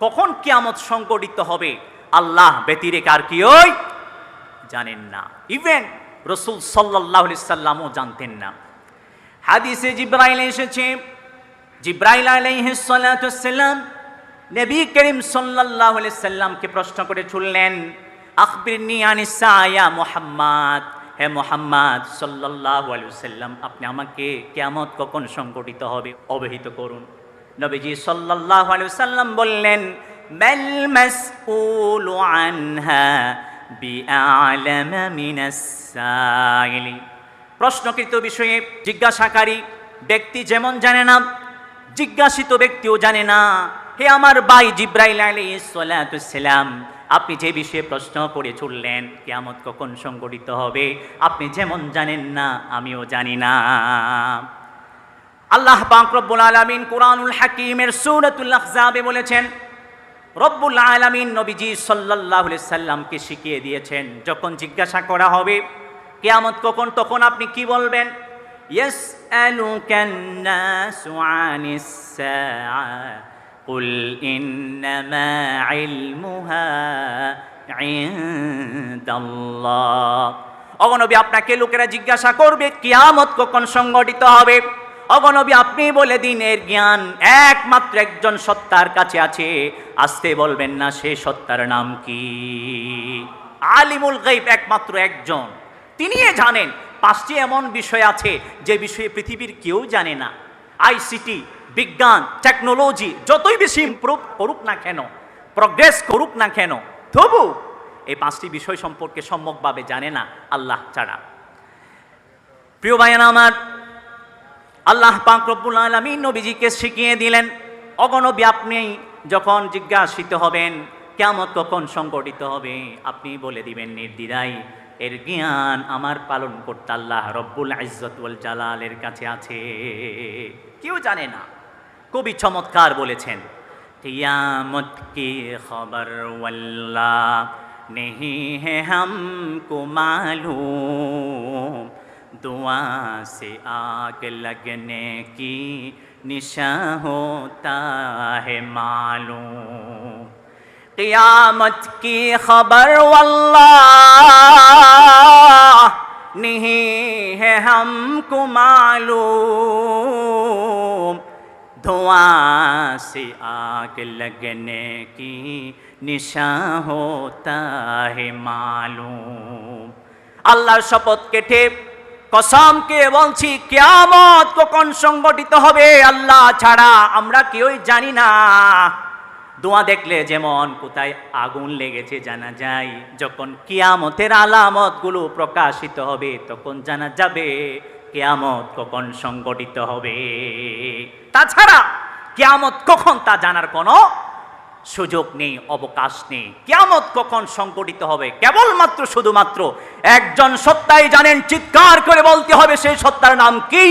কখন কিয়ামত সংগঠিত হবে? আল্লাহ ব্যতিরেক আর ওই জানেন না। ইভেন রসুল সাল্লাহ সাল্লামও জানতেন না। হাদিসে জিব্রাইল এসেছে। জিব্রাইল আলাইহিসসালাম নবী করিম আলাইহি সাল্লামকে প্রশ্ন করে চললেন আখবিরনি আনিসা ইয়া মুহাম্মদ। হে মুহাম্মদ, সাল্লাল্লাহু আলাইহি সাল্লাম আপনি আমাকে কিয়ামত কখন সংঘটিত হবে? অবহিত করুন। নবীজি সাল্লাল্লাহু আলাইহি সাল্লাম বললেন, মাল মাসউলু আনহা বিআলামা মিনাস সাইলি। প্রশ্নকৃত বিষয়ে জিজ্ঞাসাকারী ব্যক্তি যেমন জানে না, জিজ্ঞাসিত ব্যক্তিও জানে না, হে আমার ভাই জিব্রাইল আলী সালাম, আপনি যে বিষয়ে প্রশ্ন করে চললেন, কেয়ামত কখন সংগঠিত হবে? আপনি যেমন জানেন না, আমিও জানি না। আল্লাহ পাক রব্বুল আলামিন কোরআনুল হাকিমের সূরাতুল আহজাবে বলেছেন রব্বুল আলামিন নবীজি সাল্লাল্লাহু আলাইহি সাল্লামকে শিখিয়ে দিয়েছেন যখন জিজ্ঞাসা করা হবে কেয়ামত কখন তখন আপনি কি বলবেন يسألك الناس عن الساعة قل إنما علمها عند الله অগনবী আপনাকে লোকেরা জিজ্ঞাসা করবে কিয়ামত কখন সংগঠিত হবে অগনবী আপনি বলে দিন এর জ্ঞান। একমাত্র একজন সত্তার কাছে আছে। আসতে বলবেন না, সে সত্তার নাম কি? আলিমুল গাইব একমাত্র একজন। তিনি জানেন, পাঁচটি এমন বিষয় আছে, যে বিষয়ে পৃথিবীর কেউ জানে না। আইসিটি, বিজ্ঞান, টেকনোলজি, যতই বেশি ইম্প্রুভ করুক না কেন প্রগ্রেস করুক না কেন, তবু এই পাঁচটি বিষয় সম্পর্কে সম্যকভাবে জানে না আল্লাহ ছাড়া। প্রিয় ভাইয়ান আমার আল্লাহ পাক আলমী নবীজিকে শিখিয়ে দিলেন, অগণবী আপনি যখন জিজ্ঞাসিত হবেন কেমন কখন সংগঠিত হবে, আপনি বলে দিবেন নির্দিদাই এর জ্ঞান আমার পালন করতে আল্লাহ রব্বুল ইজ্জতুল জালালের কাছে আছে। কেউ জানে না। কবি চমৎকার বলেছেন, কিয়ামত কি খবর নেহি হে হাম কো दुआ से आग लगने की निशा होता है मालूम क़यामत की खबर वल्लाह नहीं है हमको मालूम धुआं से आग लगने की निशा होता है मालूम আল্লাহর শপথ কেটে কসমকে বলছি, কেয়ামত কখন সংগঠিত হবে? আল্লাহ ছাড়া আমরা কেউই জানি না। দোয়া দেখলে যেমন কোথায় আগুন লেগেছে জানা যায়, যখন কিয়ামতের আলামতগুলো প্রকাশিত হবে, তখন জানা যাবে কেয়ামত কখন সংগঠিত হবে। তাছাড়া কেয়ামত কখন তা জানার কোনো সুযোগ নেই, অবকাশ নেই। কেমত কখন সংগঠিত হবে? কেবলমাত্র, শুধুমাত্র একজন সত্তাই জানেন, চিৎকার করে বলতে হবে, সেই সত্তার নাম কি?